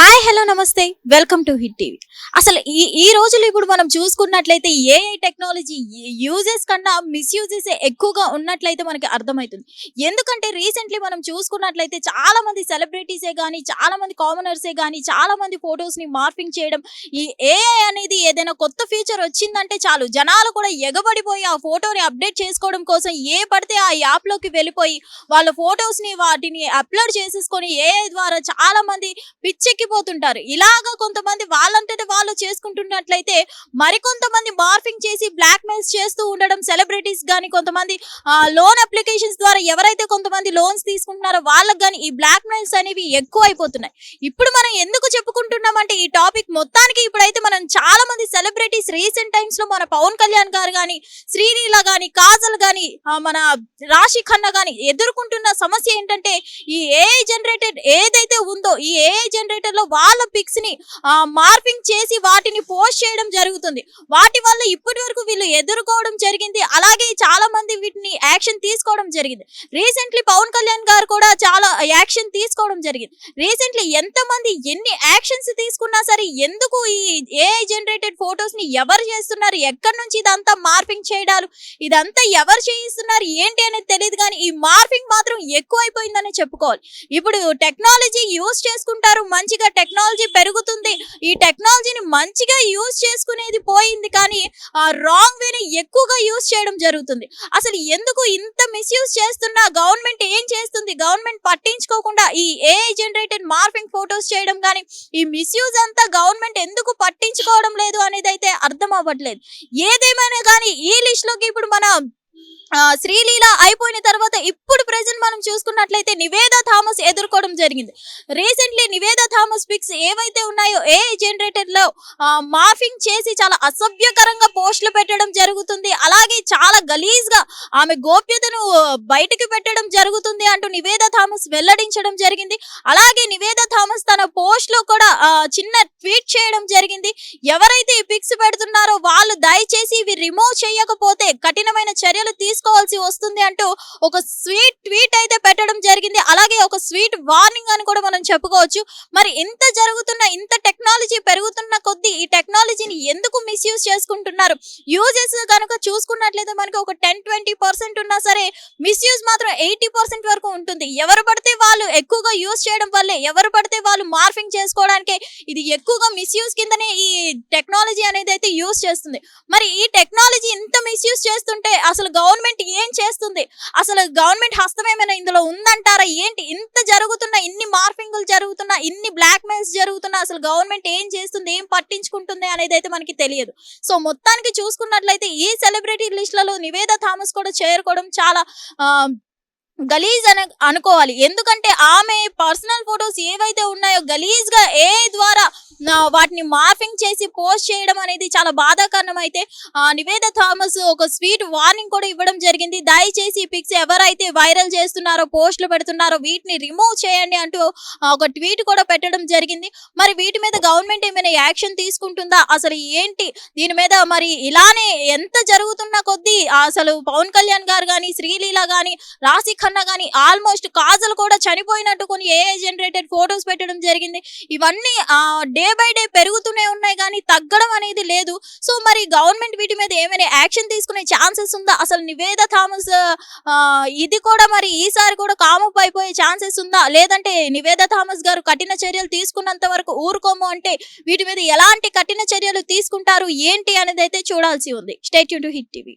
Hi hello నమస్తే. Welcome to hit TV అసలు ఈ ఈ రోజులు ఇప్పుడు మనం చూసుకున్నట్లయితే ఏఐ టెక్నాలజీ యూజెస్ కన్నా మిస్యూజెస్ ఎక్కువగా ఉన్నట్లయితే మనకి అర్థమవుతుంది. ఎందుకంటే రీసెంట్లీ మనం చూసుకున్నట్లయితే చాలా మంది సెలబ్రిటీసే కానీ చాలా మంది కామనర్సే కానీ చాలా మంది ఫొటోస్ని మార్పింగ్ చేయడం ఈ ఏఐ అనేది ఏదైనా కొత్త ఫీచర్ వచ్చిందంటే చాలు. జనాలు కూడా ఎగబడిపోయి ఆ ఫోటోని అప్డేట్ చేసుకోవడం కోసం ఏ పడితే ఆ యాప్లోకి వెళ్ళిపోయి వాళ్ళ ఫొటోస్ని వాటిని అప్లోడ్ చేసేసుకొని ఏఐ ద్వారా చాలా మంది పిచ్చెక్కిపోతుంటారు ఇలాగా కొంతమంది వాళ్ళంతటి వాళ్ళు చేసుకుంటున్నట్లయితే మరికొంతమంది మార్ఫింగ్ చేసి బ్లాక్ మెయిల్స్ చేస్తూ ఉండడం సెలబ్రిటీస్ కానీ కొంతమంది లోన్ అప్లికేషన్స్ ద్వారా ఎవరైతే కొంతమంది లోన్స్ తీసుకుంటున్నారో వాళ్ళకి కానీ ఈ బ్లాక్ మెయిల్స్ అనేవి ఎక్కువ అయిపోతున్నాయి ఇప్పుడు మనం ఎందుకు చెప్పుకుంటున్నాం అంటే ఈ టాపిక్ మొత్తానికి ఇప్పుడైతే మనం చాలా మంది సెలబ్రిటీస్ రీసెంట్ టైమ్స్లో మన పవన్ కళ్యాణ్ గారు కానీ శ్రీలీల కానీ కాజల్ కానీ మన రాశి ఖన్నా కానీ ఎదుర్కొంటున్న సమస్య ఏంటంటే ఈ ఏఐ జనరేటెడ్ ఏదైతే ఉందో ఈ ఏఐ జనరేటర్ లో వాళ్ళ పిక్స్ని మార్పింగ్ చేసి వాటిని పోస్ట్ చేయడం జరుగుతుంది. వాటి వల్ల ఇప్పటి వరకు వీళ్ళు ఎదుర్కోవడం జరిగింది. అలాగే చాలా మంది వీటిని యాక్షన్ తీసుకోవడం జరిగింది. రీసెంట్లీ పవన్ కళ్యాణ్ గారు కూడా చాలా యాక్షన్ తీసుకోవడం జరిగింది. రీసెంట్లీ ఎంతమంది ఎన్ని యాక్షన్స్ తీసుకున్నా సరే ఎందుకు ఈ ఏఐ జనరేటెడ్ ఫొటోస్ని ఎవరు చేస్తున్నారు? ఎక్కడి నుంచి ఇదంతా మార్పింగ్ చేయడాలు? ఇదంతా ఎవరు చేయిస్తున్నారు? ఏంటి అనేది తెలియదు కానీ ఈ మార్పింగ్ మాత్రం ఎక్కువైపోయిందని చెప్పుకోవాలి. ఇప్పుడు టెక్నాలజీ యూస్ చేసుకుంటారు మంచిగా టెక్నాలజీ పెరుగుతుంది. ఈ టెక్నాలజీని మంచిగా యూజ్ చేసుకునేది పోయింది కానీ ఆ రాంగ్ వేని ఎక్కువగా యూస్ చేయడం జరుగుతుంది. అసలు ఎందుకు ఇంత మిస్యూజ్ చేస్తున్నా? గవర్నమెంట్ ఏం చేస్తుంది? గవర్నమెంట్ పట్టించుకోకుండా ఈ ఏఐ జనరేటెడ్ మార్ఫింగ్ ఫొటోస్ చేయడం కానీ ఈ మిస్యూజ్ అంతా గవర్నమెంట్ ఎందుకు పట్టించుకోవడం లేదు అనేది అయితే అర్థం అవ్వట్లేదు. ఏదేమైనా కానీ ఈ లిస్ట్లోకి ఇప్పుడు మన శ్రీలీల అయిపోయిన తర్వాత ఇప్పుడు ప్రజెంట్ మనం చూసుకున్నట్లయితే నివేద థామస్ ఎదుర్కోవడం జరిగింది. రీసెంట్లీ నివేద థామస్ పిక్స్ ఏవైతే ఉన్నాయో ఏ జనరేటర్లో మార్ఫింగ్ చేసి చాలా అసభ్యకరంగా పోస్టులు పెట్టడం జరుగుతుంది. అలాగే చాలా గలీజ్గా ఆమె గోప్యతను బయటకు పెట్టడం జరుగుతుంది అంటూ నివేద థామస్ వెల్లడించడం జరిగింది. అలాగే నివేద థామస్ తన పోస్ట్లో కూడా చిన్న ట్వీట్ చేయడం జరిగింది. ఎవరైతే ఈ పిక్స్ పెడుతున్నారో వాళ్ళు దయచేసి ఇవి రిమూవ్ చేయకపోతే కఠినమైన చర్యలు తీసుకోవాల్సి వస్తుంది అంటూ ఒక స్వీట్ ట్వీట్ అయితే పెట్టడం జరిగింది. అలాగే ఒక స్వీట్ మార్నింగ్ అని కూడా చెప్పుకోవచ్చు. మరి ఇంత జరుగుతున్న ఇంత టెక్నాలజీ పెరుగుతున్న కొద్దీ ఈ టెక్నాలజీని ఎందుకు మిస్యూజ్ చేసుకుంటున్నారు? యూజెస్ కనుక చూసుకున్నట్లయితే మనకి ఒక టెన్ ట్వంటీ పర్సెంట్ ఉన్నా సరే మిస్యూజ్ మాత్రం ఎయిటీ పర్సెంట్ వరకు ఉంటుంది. ఎవరు పడితే వాళ్ళు ఎక్కువగా యూజ్ చేయడం వల్లే ఎవరు పడితే వాళ్ళు మార్ఫింగ్ చేసుకోవడానికి ఇది ఎక్కువగా మిస్యూజ్ కిందనే ఈ టెక్నాలజీ అనేది అయితే యూజ్ చేస్తుంది. మరి ఈ టెక్నాలజీ ఇంత మిస్యూజ్ చేస్తుంటే అసలు గవర్నమెంట్ ఏం చేస్తుంది? అసలు గవర్నమెంట్ హస్తం ఏమైనా ఇందులో ఉందంటారా? ఏంటి? ఇంత జరుగుతున్న ఇన్ని మార్ఫింగ్లు జరుగుతున్నా ఇన్ని బ్లాక్ మెయిల్స్ జరుగుతున్నా అసలు గవర్నమెంట్ ఏం చేస్తుంది ఏం పట్టించుకుంటుంది అనేది అయితే మనకి తెలియదు. సో మొత్తానికి చూసుకున్నట్లయితే ఈ సెలబ్రిటీ లిస్టులలో నివేద థామస్ కూడా చేరుకోవడం చాలా ఆ, గలీజ్ అని అనుకోవాలి. ఎందుకంటే ఆమె పర్సనల్ ఫొటోస్ ఏవైతే ఉన్నాయో గలీజ్గా ఏ ద్వారా వాటిని మార్ఫింగ్ చేసి పోస్ట్ చేయడం అనేది చాలా బాధాకరణం అయితే ఆ, నివేద థామస్ ఒక స్వీట్ వార్నింగ్ కూడా ఇవ్వడం జరిగింది. దయచేసి ఈ పిక్స్ ఎవరైతే వైరల్ చేస్తున్నారో పోస్టులు పెడుతున్నారో వీటిని రిమూవ్ చేయండి అంటూ ఒక ట్వీట్ కూడా పెట్టడం జరిగింది. మరి వీటి మీద గవర్నమెంట్ ఏమైనా యాక్షన్ తీసుకుంటుందా? అసలు ఏంటి? దీని మీద మరి ఇలానే ఎంత జరుగుతున్న కొద్దీ అసలు పవన్ కళ్యాణ్ గారు కానీ శ్రీలీల కానీ రాశి కన్నా కానీ ఆల్మోస్ట్ కాజల్ కూడా చనిపోయినట్టు కొన్ని ఏఐ జనరేటెడ్ ఫొటోస్ పెట్టడం జరిగింది. ఇవన్నీ డే బై డే పెరుగుతూనే ఉన్నాయి కానీ తగ్గడం అనేది లేదు. సో మరి గవర్నమెంట్ వీటి మీద ఏమైనా యాక్షన్ తీసుకునే ఛాన్సెస్ ఉందా? అసలు నివేద థామస్ ఇది కూడా మరి ఈసారి కూడా కామప్ అయిపోయే ఛాన్సెస్ ఉందా? లేదంటే నివేద థామస్ గారు కఠిన చర్యలు తీసుకున్నంత వరకు ఊరుకోము అంటే వీటి మీద ఎలాంటి కఠిన చర్యలు తీసుకుంటారు? ఏంటి అనేది అయితే చూడాల్సి ఉంది. State to Hit TV